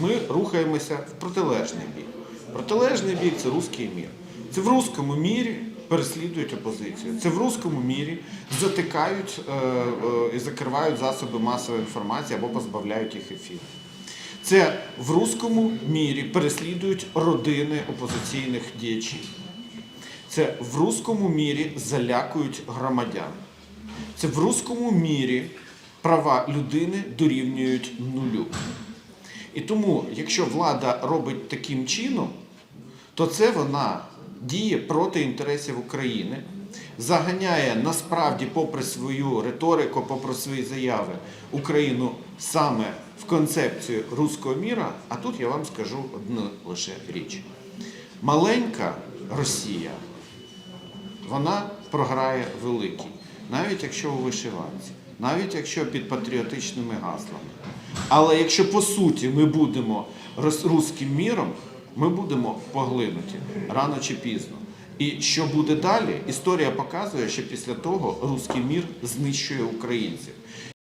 ми рухаємося в протилежний бік. Протилежний бік це руський мір. Це в руському мірі переслідують опозицію. Це в руському мірі затикають е, е, і закривають засоби масової інформації або позбавляють їх ефіру. Це в руському мірі переслідують родини опозиційних діячів. Це в руському мірі залякують громадян. Це в руському мірі права людини дорівнюють нулю. І тому, якщо влада робить таким чином, то це вона діє проти інтересів України, заганяє насправді, попри свою риторику, попри свої заяви, Україну саме в концепцію руського міра. А тут я вам скажу одну лише річ: маленька Росія вона програє великий, навіть якщо у вишиванці, навіть якщо під патріотичними гаслами. Але якщо по суті ми будемо руським міром, ми будемо поглинуті рано чи пізно. І що буде далі? Історія показує, що після того руський мір знищує українців.